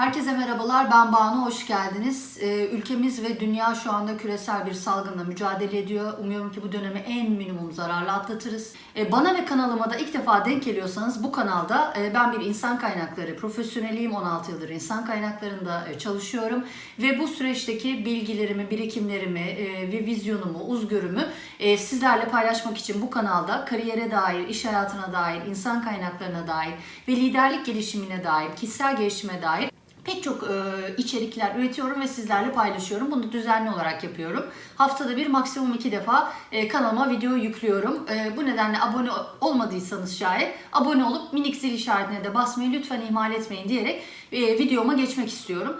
Herkese merhabalar, ben Banu, hoş geldiniz. Ee, ülkemiz ve dünya şu anda küresel bir salgınla mücadele ediyor. Umuyorum ki bu dönemi en minimum zararla atlatırız. Ee, bana ve kanalıma da ilk defa denk geliyorsanız bu kanalda e, ben bir insan kaynakları profesyoneliyim. 16 yıldır insan kaynaklarında e, çalışıyorum. Ve bu süreçteki bilgilerimi, birikimlerimi e, ve vizyonumu, uzgörümü sizlerle paylaşmak için bu kanalda kariyere dair, iş hayatına dair, insan kaynaklarına dair ve liderlik gelişimine dair, kişisel gelişime dair pek çok e, içerikler üretiyorum ve sizlerle paylaşıyorum. Bunu düzenli olarak yapıyorum. Haftada bir maksimum iki defa e, kanalıma video yüklüyorum. E, bu nedenle abone olmadıysanız şayet abone olup minik zil işaretine de basmayı lütfen ihmal etmeyin diyerek e, videoma geçmek istiyorum.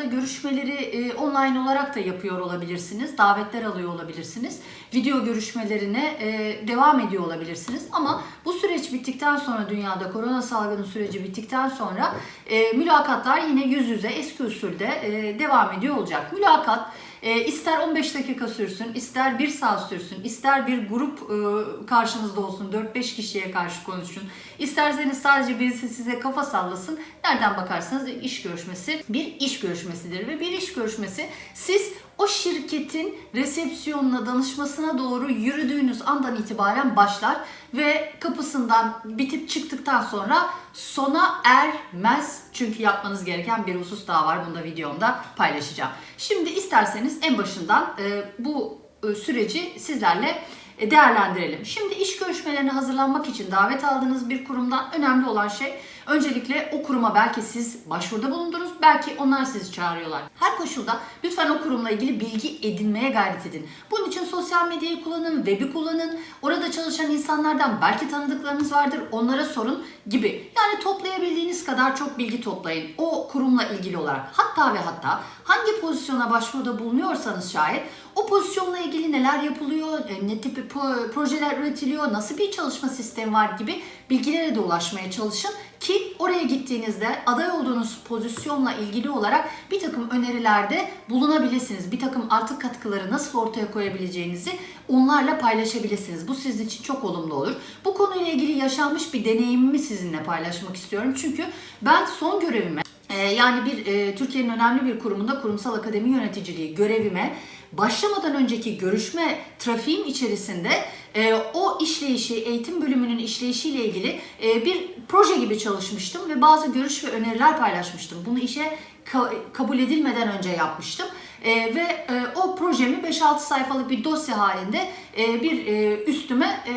Anda görüşmeleri e, online olarak da yapıyor olabilirsiniz. Davetler alıyor olabilirsiniz. Video görüşmelerine e, devam ediyor olabilirsiniz. Ama bu süreç bittikten sonra dünyada korona salgını süreci bittikten sonra e, mülakatlar yine yüz yüze eski usulde e, devam ediyor olacak. Mülakat e, ister 15 dakika sürsün, ister 1 saat sürsün, ister bir grup e, karşınızda olsun, 4-5 kişiye karşı konuşun. İsterseniz sadece birisi size kafa sallasın. Nereden bakarsanız iş görüşmesi bir iş görüşmesidir ve bir iş görüşmesi siz o şirketin resepsiyonuna, danışmasına doğru yürüdüğünüz andan itibaren başlar ve kapısından bitip çıktıktan sonra sona ermez. Çünkü yapmanız gereken bir husus daha var. Bunu da videomda paylaşacağım. Şimdi isterseniz en başından e, bu e, süreci sizlerle e, değerlendirelim. Şimdi iş görüşmelerine hazırlanmak için davet aldığınız bir kurumdan önemli olan şey öncelikle o kuruma belki siz başvuruda bulundunuz, belki onlar sizi çağırıyorlar. Her koşulda lütfen o kurumla ilgili bilgi edinmeye gayret edin. Bunun için sosyal medyayı kullanın, web'i kullanın, orada çalışan insanlardan belki tanıdıklarınız vardır, onlara sorun gibi. Yani toplayabildiğiniz kadar çok bilgi toplayın o kurumla ilgili olarak. Hatta ve hatta hangi pozisyona başvuruda bulunuyorsanız şayet o pozisyonla ilgili neler yapılıyor, e, ne tip projeler üretiliyor, nasıl bir çalışma sistemi var gibi bilgilere de ulaşmaya çalışın ki oraya gittiğinizde aday olduğunuz pozisyonla ilgili olarak bir takım önerilerde bulunabilirsiniz. Bir takım artık katkıları nasıl ortaya koyabileceğinizi onlarla paylaşabilirsiniz. Bu sizin için çok olumlu olur. Bu konuyla ilgili yaşanmış bir deneyimimi sizinle paylaşmak istiyorum. Çünkü ben son görevime yani bir e, Türkiye'nin önemli bir kurumunda kurumsal akademi yöneticiliği görevime başlamadan önceki görüşme trafiğim içerisinde e, o işleyişi, eğitim bölümünün işleyişiyle ilgili e, bir proje gibi çalışmıştım ve bazı görüş ve öneriler paylaşmıştım. Bunu işe ka- kabul edilmeden önce yapmıştım. E, ve e, o projemi 5-6 sayfalık bir dosya halinde e, bir e, üstüme e,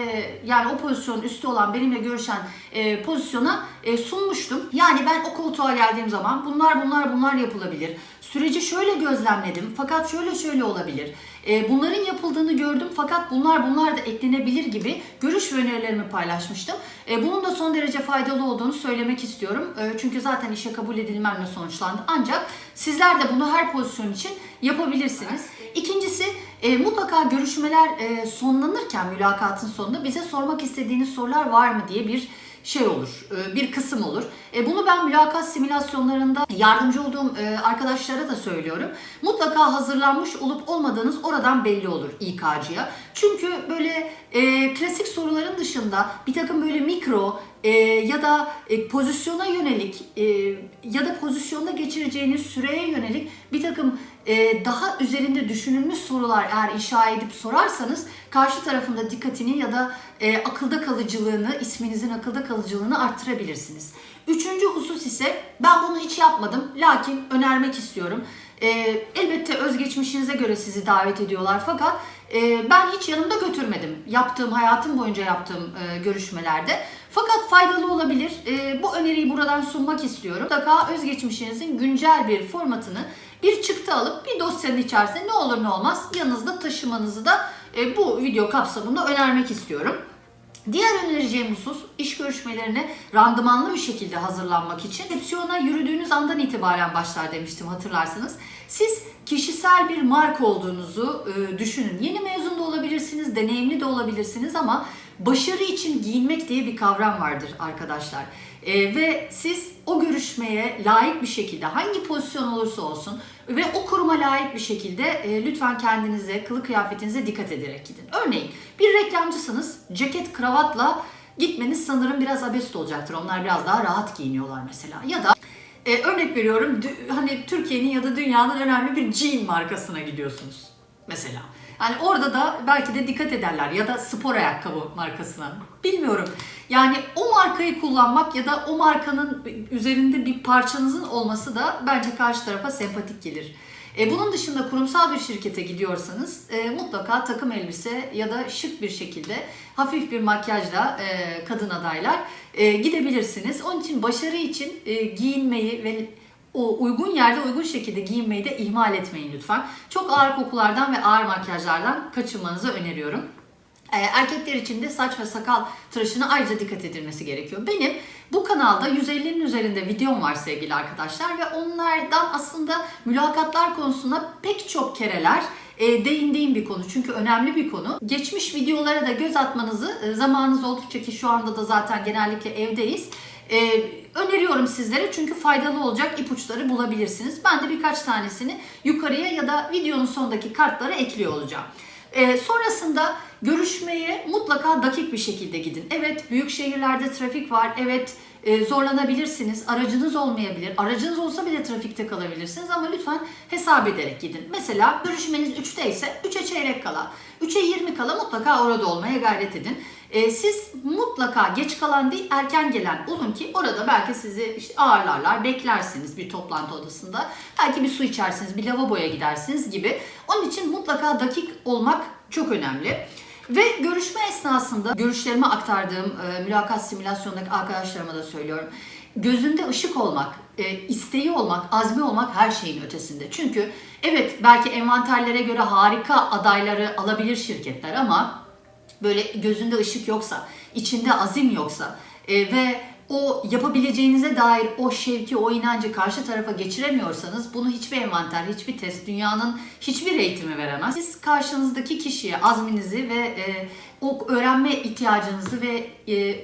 yani o pozisyonun üstü olan benimle görüşen e, pozisyona e, sunmuştum. Yani ben o koltuğa geldiğim zaman bunlar bunlar bunlar yapılabilir. Süreci şöyle gözlemledim fakat şöyle şöyle olabilir. E, bunların yapıldığını gördüm fakat bunlar bunlar da eklenebilir gibi görüş ve önerilerimi paylaşmıştım. E, bunun da son derece faydalı olduğunu söylemek istiyorum. E, çünkü zaten işe kabul edilmemle sonuçlandı. Ancak sizler de bunu her pozisyon için yapabilirsiniz. İkincisi e, mutlaka görüşmeler e, sonlanırken mülakatın sonunda bize sormak istediğiniz sorular var mı diye bir şey olur, e, bir kısım olur. E, bunu ben mülakat simülasyonlarında yardımcı olduğum e, arkadaşlara da söylüyorum. Mutlaka hazırlanmış olup olmadığınız oradan belli olur İK'cıya. Çünkü böyle klasik soruların dışında bir takım böyle mikro ya da pozisyona yönelik ya da pozisyonda geçireceğiniz süreye yönelik bir takım daha üzerinde düşünülmüş sorular eğer inşa edip sorarsanız karşı tarafında dikkatini ya da e, akılda kalıcılığını, isminizin akılda kalıcılığını arttırabilirsiniz. Üçüncü husus ise ben bunu hiç yapmadım lakin önermek istiyorum. E, elbette özgeçmişinize göre sizi davet ediyorlar fakat e, ben hiç yanımda götürmedim. Yaptığım, hayatım boyunca yaptığım e, görüşmelerde. Fakat faydalı olabilir. Bu öneriyi buradan sunmak istiyorum. Mutlaka özgeçmişinizin güncel bir formatını bir çıktı alıp bir dosyanın içerisinde ne olur ne olmaz yanınızda taşımanızı da e, bu video kapsamında önermek istiyorum. Diğer önereceğim husus iş görüşmelerine randımanlı bir şekilde hazırlanmak için resepsiyona yürüdüğünüz andan itibaren başlar demiştim hatırlarsanız. Siz kişisel bir marka olduğunuzu e, düşünün. Yeni mezun da olabilirsiniz, deneyimli de olabilirsiniz ama başarı için giyinmek diye bir kavram vardır arkadaşlar. E, ve siz o görüşmeye layık bir şekilde hangi pozisyon olursa olsun ve o kuruma layık bir şekilde e, lütfen kendinize, kılık kıyafetinize dikkat ederek gidin. Örneğin bir reklamcısınız, ceket kravatla gitmeniz sanırım biraz abest olacaktır. Onlar biraz daha rahat giyiniyorlar mesela. Ya da e, örnek veriyorum hani Türkiye'nin ya da dünyanın önemli bir jean markasına gidiyorsunuz mesela. Yani orada da belki de dikkat ederler ya da spor ayakkabı markasına. Bilmiyorum. Yani o markayı kullanmak ya da o markanın üzerinde bir parçanızın olması da bence karşı tarafa sempatik gelir. E, bunun dışında kurumsal bir şirkete gidiyorsanız e, mutlaka takım elbise ya da şık bir şekilde hafif bir makyajla e, kadın adaylar e, gidebilirsiniz. Onun için başarı için e, giyinmeyi ve o uygun yerde uygun şekilde giyinmeyi de ihmal etmeyin lütfen. Çok ağır kokulardan ve ağır makyajlardan kaçınmanızı öneriyorum. Ee, Erkekler için de saç ve sakal tıraşına ayrıca dikkat edilmesi gerekiyor. Benim bu kanalda 150'nin üzerinde videom var sevgili arkadaşlar ve onlardan aslında mülakatlar konusunda pek çok kereler e, değindiğim bir konu. Çünkü önemli bir konu. Geçmiş videolara da göz atmanızı e, zamanınız oldukça ki şu anda da zaten genellikle evdeyiz. E, öneriyorum sizlere çünkü faydalı olacak ipuçları bulabilirsiniz. Ben de birkaç tanesini yukarıya ya da videonun sonundaki kartlara ekliyor olacağım. Ee, sonrasında görüşmeye mutlaka dakik bir şekilde gidin. Evet büyük şehirlerde trafik var. Evet e, zorlanabilirsiniz. Aracınız olmayabilir. Aracınız olsa bile trafikte kalabilirsiniz ama lütfen hesap ederek gidin. Mesela görüşmeniz 3'te ise 3'e çeyrek kala, 3'e 20 kala mutlaka orada olmaya gayret edin. Ee, siz mutlaka geç kalan değil erken gelen olun ki orada belki sizi işte ağırlarlar, beklersiniz bir toplantı odasında. Belki bir su içersiniz, bir lavaboya gidersiniz gibi. Onun için mutlaka dakik olmak çok önemli. Ve görüşme esnasında görüşlerimi aktardığım e, mülakat simülasyondaki arkadaşlarıma da söylüyorum. Gözünde ışık olmak, e, isteği olmak, azmi olmak her şeyin ötesinde. Çünkü evet belki envanterlere göre harika adayları alabilir şirketler ama böyle gözünde ışık yoksa, içinde azim yoksa e, ve o yapabileceğinize dair o şevki, o inancı karşı tarafa geçiremiyorsanız bunu hiçbir envanter, hiçbir test, dünyanın hiçbir eğitimi veremez. Siz karşınızdaki kişiye azminizi ve e, o öğrenme ihtiyacınızı ve e,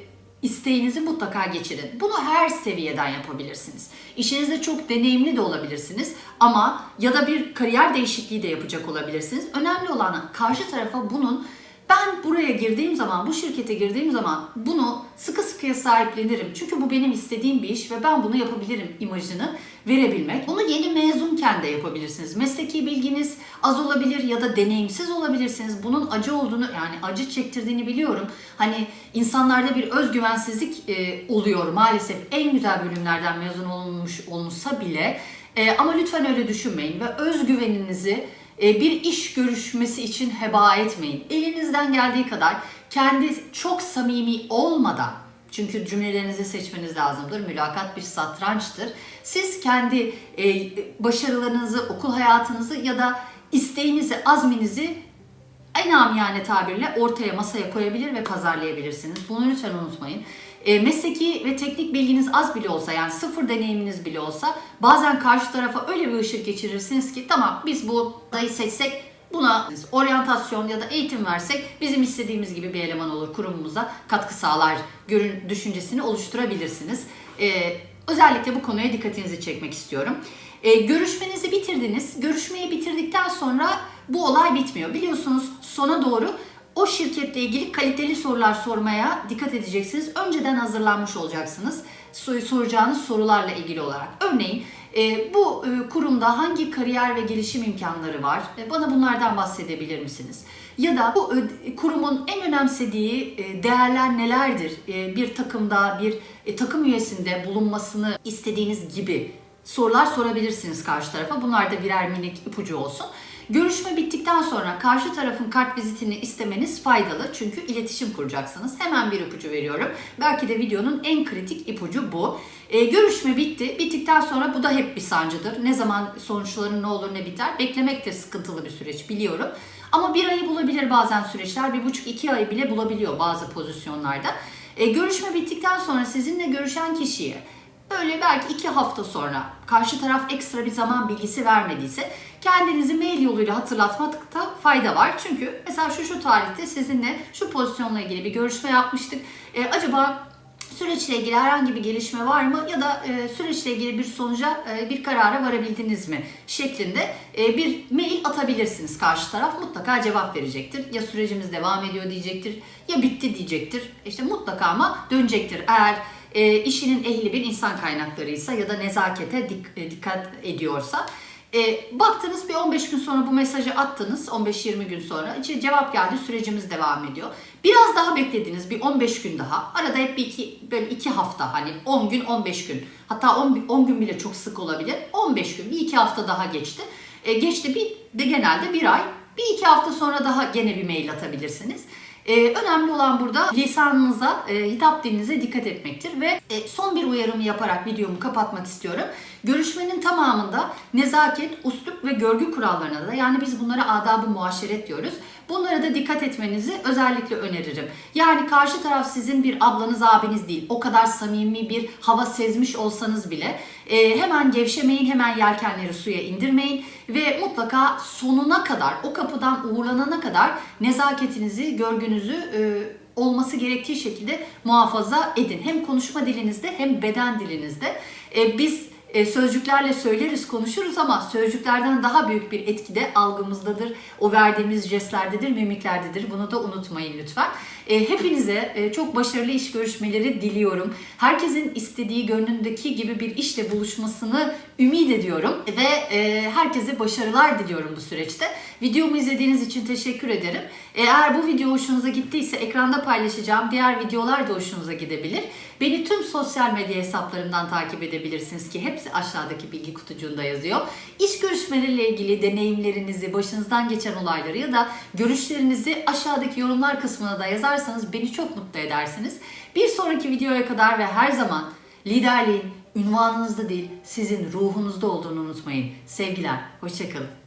isteğinizi mutlaka geçirin. Bunu her seviyeden yapabilirsiniz. İşinizde çok deneyimli de olabilirsiniz ama ya da bir kariyer değişikliği de yapacak olabilirsiniz. Önemli olan karşı tarafa bunun ben buraya girdiğim zaman, bu şirkete girdiğim zaman bunu sıkı sıkıya sahiplenirim. Çünkü bu benim istediğim bir iş ve ben bunu yapabilirim imajını verebilmek. Bunu yeni mezunken de yapabilirsiniz. Mesleki bilginiz az olabilir ya da deneyimsiz olabilirsiniz. Bunun acı olduğunu yani acı çektirdiğini biliyorum. Hani insanlarda bir özgüvensizlik e, oluyor maalesef. En güzel bölümlerden mezun olmuş olunsa bile. E, ama lütfen öyle düşünmeyin ve özgüveninizi bir iş görüşmesi için heba etmeyin. Elinizden geldiği kadar kendi çok samimi olmadan çünkü cümlelerinizi seçmeniz lazımdır. Mülakat bir satrançtır. Siz kendi e, başarılarınızı, okul hayatınızı ya da isteğinizi, azminizi en amiyane tabirle ortaya masaya koyabilir ve pazarlayabilirsiniz. Bunu lütfen unutmayın. E, mesleki ve teknik bilginiz az bile olsa yani sıfır deneyiminiz bile olsa bazen karşı tarafa öyle bir ışık geçirirsiniz ki tamam biz bu dayı seçsek buna oryantasyon ya da eğitim versek bizim istediğimiz gibi bir eleman olur kurumumuza katkı sağlar görün düşüncesini oluşturabilirsiniz. E, özellikle bu konuya dikkatinizi çekmek istiyorum. E, görüşmenizi bitirdiniz. Görüşmeyi bitirdikten sonra bu olay bitmiyor. Biliyorsunuz sona doğru o şirketle ilgili kaliteli sorular sormaya dikkat edeceksiniz. Önceden hazırlanmış olacaksınız sor- soracağınız sorularla ilgili olarak. Örneğin e, bu e, kurumda hangi kariyer ve gelişim imkanları var? E, bana bunlardan bahsedebilir misiniz? Ya da bu e, kurumun en önemsediği e, değerler nelerdir? E, bir takımda, bir e, takım üyesinde bulunmasını istediğiniz gibi sorular sorabilirsiniz karşı tarafa. Bunlar da birer minik ipucu olsun. Görüşme bittikten sonra karşı tarafın kart vizitini istemeniz faydalı. Çünkü iletişim kuracaksınız. Hemen bir ipucu veriyorum. Belki de videonun en kritik ipucu bu. Ee, görüşme bitti. Bittikten sonra bu da hep bir sancıdır. Ne zaman sonuçların ne olur ne biter. Beklemek de sıkıntılı bir süreç biliyorum. Ama bir ayı bulabilir bazen süreçler. Bir buçuk iki ay bile bulabiliyor bazı pozisyonlarda. Ee, görüşme bittikten sonra sizinle görüşen kişiye Böyle belki iki hafta sonra karşı taraf ekstra bir zaman bilgisi vermediyse kendinizi mail yoluyla hatırlatmakta fayda var. Çünkü mesela şu şu tarihte sizinle şu pozisyonla ilgili bir görüşme yapmıştık. E, acaba Süreçle ilgili herhangi bir gelişme var mı ya da e, süreçle ilgili bir sonuca e, bir karara varabildiniz mi şeklinde e, bir mail atabilirsiniz. Karşı taraf mutlaka cevap verecektir. Ya sürecimiz devam ediyor diyecektir ya bitti diyecektir. İşte mutlaka ama dönecektir. Eğer e, işinin ehli bir insan kaynaklarıysa ya da nezakete dik- e, dikkat ediyorsa e, baktınız bir 15 gün sonra bu mesajı attınız 15-20 gün sonra İçeri cevap geldi sürecimiz devam ediyor. Biraz daha beklediniz bir 15 gün daha arada hep bir iki, böyle iki hafta hani 10 gün 15 gün hatta 10, 10 gün bile çok sık olabilir 15 gün bir iki hafta daha geçti. E, geçti bir de genelde bir ay bir iki hafta sonra daha gene bir mail atabilirsiniz. Ee, önemli olan burada lisanınıza, e, hitap dilinize dikkat etmektir ve e, son bir uyarımı yaparak videomu kapatmak istiyorum. Görüşmenin tamamında nezaket, uslup ve görgü kurallarına da yani biz bunlara adab-ı muaşeret diyoruz. Bunlara da dikkat etmenizi özellikle öneririm. Yani karşı taraf sizin bir ablanız, abiniz değil. O kadar samimi bir hava sezmiş olsanız bile e, hemen gevşemeyin, hemen yelkenleri suya indirmeyin ve mutlaka sonuna kadar, o kapıdan uğurlanana kadar nezaketinizi, görgünüzü e, olması gerektiği şekilde muhafaza edin. Hem konuşma dilinizde hem beden dilinizde. E, biz e, sözcüklerle söyleriz, konuşuruz ama sözcüklerden daha büyük bir etki de algımızdadır. O verdiğimiz jestlerdedir, mimiklerdedir. Bunu da unutmayın lütfen. E, hepinize e, çok başarılı iş görüşmeleri diliyorum. Herkesin istediği, gönlündeki gibi bir işle buluşmasını ümit ediyorum ve e, herkese başarılar diliyorum bu süreçte. Videomu izlediğiniz için teşekkür ederim. Eğer bu video hoşunuza gittiyse ekranda paylaşacağım diğer videolar da hoşunuza gidebilir. Beni tüm sosyal medya hesaplarımdan takip edebilirsiniz ki hepsi aşağıdaki bilgi kutucuğunda yazıyor. İş görüşmeleriyle ilgili deneyimlerinizi, başınızdan geçen olayları ya da görüşlerinizi aşağıdaki yorumlar kısmına da yazarsanız beni çok mutlu edersiniz. Bir sonraki videoya kadar ve her zaman liderliğin ünvanınızda değil sizin ruhunuzda olduğunu unutmayın. Sevgiler, hoşçakalın.